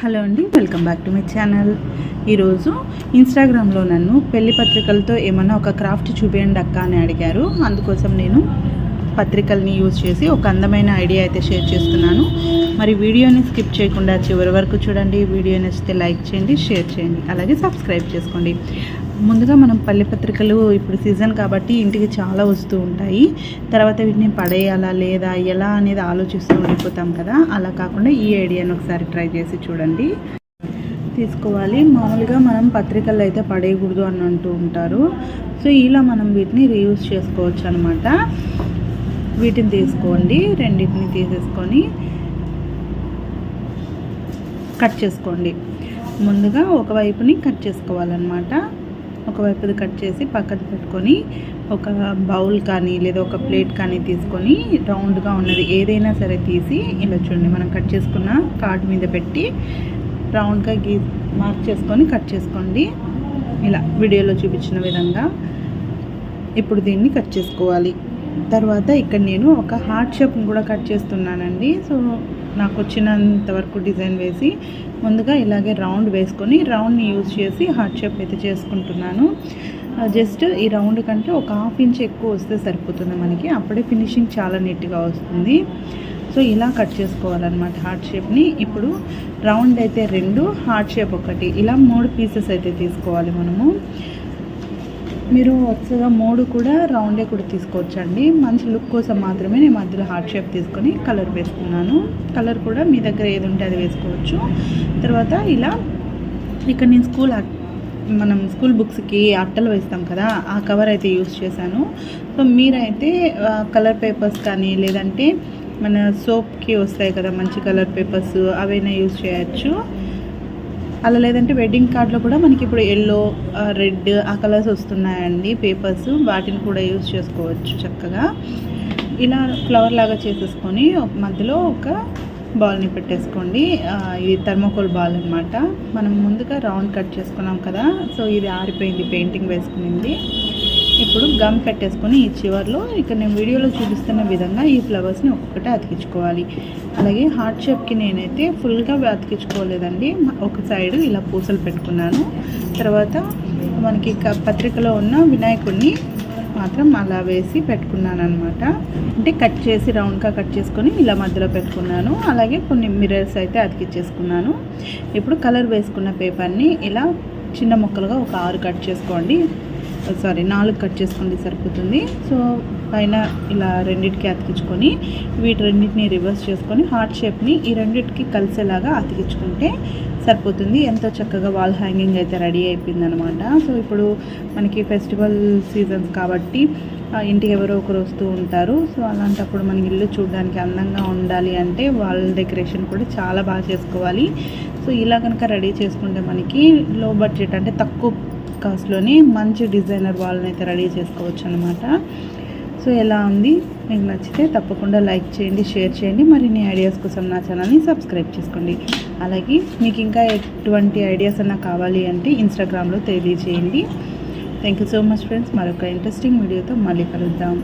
Hello అండి welcome back to my channel. ఈరోజు ఇన్స్టాగ్రామ్లో నన్ను పెళ్ళి పత్రికలతో ఏమన్నా ఒక క్రాఫ్ట్ చూపించండి అక్క అని అడిగారు. అందుకోసం నేను పత్రికల్ని యూజ్ చేసి ఒక అందమైన ఐడియా అయితే షేర్ చేస్తున్నాను. మరి వీడియోని స్కిప్ చేయకుండా చివరి వరకు చూడండి. వీడియో నచ్చితే లైక్ చేయండి షేర్ చేయండి అలాగే సబ్స్క్రైబ్ చేసుకోండి. ముందుగా మనం పల్లె పత్రికలు ఇప్పుడు సీజన్ కాబట్టి ఇంటికి చాలా వస్తూ ఉంటాయి. తర్వాత వీటిని పడేయాలా లేదా ఎలా అనేది ఆలోచిస్తూ ఉండిపోతాం కదా. అలా కాకుండా ఈ ఐడియాని ఒకసారి ట్రై చేసి చూడండి. తీసుకోవాలి. మామూలుగా మనం పత్రికలు అయితే పడేయకూడదు అని అంటూ ఉంటారు. సో ఇలా మనం వీటిని రీయూజ్ చేసుకోవచ్చు అనమాట వీటిని తీసుకోండి. రెండింటిని తీసేసుకొని కట్ చేసుకోండి. ముందుగా ఒక వైపుని కట్ చేసుకోవాలన్నమాట. ఒకవైపుది కట్ చేసి పక్కన పెట్టుకొని ఒక బౌల్ కానీ లేదా ఒక ప్లేట్ కానీ తీసుకొని రౌండ్గా ఉన్నది ఏదైనా సరే తీసి ఇలా చూడండి మనం కట్ చేసుకున్న కార్డ్ మీద పెట్టి రౌండ్గా గీ మార్క్ చేసుకొని కట్ చేసుకోండి. ఇలా వీడియోలో చూపించిన విధంగా ఇప్పుడు దీన్ని కట్ చేసుకోవాలి. తర్వాత ఇక్కడ నేను ఒక హార్ట్ షేప్ని కూడా కట్ చేస్తున్నానండి. సో నాకు వచ్చినంత వరకు డిజైన్ వేసి ముందుగా ఇలాగే రౌండ్ వేసుకొని రౌండ్ని యూజ్ చేసి హార్ట్ షేప్ అయితే చేసుకుంటున్నాను. జస్ట్ ఈ రౌండ్ కంటే ఒక హాఫ్ ఇంచ్ ఎక్కువ వస్తే సరిపోతుంది మనకి. అప్పుడే ఫినిషింగ్ చాలా నీట్గా వస్తుంది. సో ఇలా కట్ చేసుకోవాలన్నమాట హార్ట్ షేప్ని. ఇప్పుడు రౌండ్ అయితే రెండు హార్ట్ షేప్ ఒకటి. ఇలా మూడు పీసెస్ అయితే తీసుకోవాలి మనము. మీరు వరుసగా మూడు కూడా రౌండే కూడా తీసుకోవచ్చండి. మంచి లుక్ కోసం మాత్రమే నేను మధ్యలో హార్ట్ షేప్ తీసుకొని కలర్ వేసుకున్నాను. కలర్ కూడా మీ దగ్గర ఏది ఉంటే అది వేసుకోవచ్చు. తర్వాత ఇలా ఇక్కడ నేను స్కూల్ మనం స్కూల్ బుక్స్కి అట్టలు వేస్తాం కదా ఆ కవర్ అయితే యూస్ చేశాను. సో మీరైతే కలర్ పేపర్స్ కానీ లేదంటే మన సోప్కి వస్తాయి కదా మంచి కలర్ పేపర్స్ అవైనా యూస్ చేయొచ్చు. అలా లేదంటే వెడ్డింగ్ కార్డ్లో కూడా మనకి ఇప్పుడు ఎల్లో రెడ్ ఆ కలర్స్ వస్తున్నాయండి పేపర్స్ వాటిని కూడా యూజ్ చేసుకోవచ్చు చక్కగా. ఇలా ఫ్లవర్ లాగా చేసేసుకొని మధ్యలో ఒక బాల్ని పెట్టేసుకోండి. ఇది థర్మోకోల్ బాల్ అనమాట మనం ముందుగా రౌండ్ కట్ చేసుకున్నాం కదా సో ఇది ఆరిపోయింది పెయింటింగ్ వేసుకునింది. ఇప్పుడు గమ్ పెట్టేసుకొని ఈ చివర్లో ఇక్కడ నేను వీడియోలో చూపిస్తున్న విధంగా ఈ ఫ్లవర్స్ని ఒక్కొక్కటి అతికించుకోవాలి. అలాగే హార్ట్ షేప్కి నేనైతే ఫుల్గా అతికించుకోలేదండి. ఒక సైడు ఇలా పూసలు పెట్టుకున్నాను. తర్వాత మనకి పత్రికలో ఉన్న వినాయకుడిని మాత్రం అలా వేసి పెట్టుకున్నాను అనమాట అంటే కట్ చేసి రౌండ్గా కట్ చేసుకొని ఇలా మధ్యలో పెట్టుకున్నాను. అలాగే కొన్ని మిరర్స్ అయితే అతికిచ్చేసుకున్నాను ఇప్పుడు కలర్ వేసుకున్న పేపర్ని ఇలా చిన్న ముక్కలుగా ఒక ఆరు కట్ చేసుకోండి. సారీ నాలుగు కట్ చేసుకోండి సరిపోతుంది. సో పైన ఇలా రెండింటికి అతికించుకొని వీటి రెండింటిని రివర్స్ చేసుకొని హార్ట్ షేప్ని ఈ రెండింటికి కలిసేలాగా అతికించుకుంటే సరిపోతుంది. ఎంతో చక్కగా వాల్ హ్యాంగింగ్ అయితే రెడీ అయిపోయింది అనమాట సో ఇప్పుడు మనకి ఫెస్టివల్ సీజన్స్ కాబట్టి ఇంటికి ఎవరో ఒకరు వస్తూ ఉంటారు. సో అలాంటప్పుడు మన ఇల్లు చూడడానికి అందంగా ఉండాలి అంటే వాల్ డెకరేషన్ కూడా చాలా బాగా చేసుకోవాలి. సో ఇలా కనుక రెడీ చేసుకుంటే మనకి లో బడ్జెట్ అంటే తక్కువ కాస్ట్లోనే మంచి డిజైనర్ వాళ్ళని అయితే రెడీ చేసుకోవచ్చు అనమాట సో ఎలా ఉంది? మీకు నచ్చితే తప్పకుండా లైక్ చేయండి షేర్ చేయండి. మరిన్ని ఐడియాస్ కోసం నా ఛానల్ని సబ్స్క్రైబ్ చేసుకోండి. అలాగే మీకు ఇంకా ఎటువంటి ఐడియాస్ అన్నా కావాలి అంటే ఇన్స్టాగ్రామ్లో తెలియజేయండి. Thank you so much friends మరొక ఇంట్రెస్టింగ్ వీడియోతో మళ్ళీ కలుద్దాం.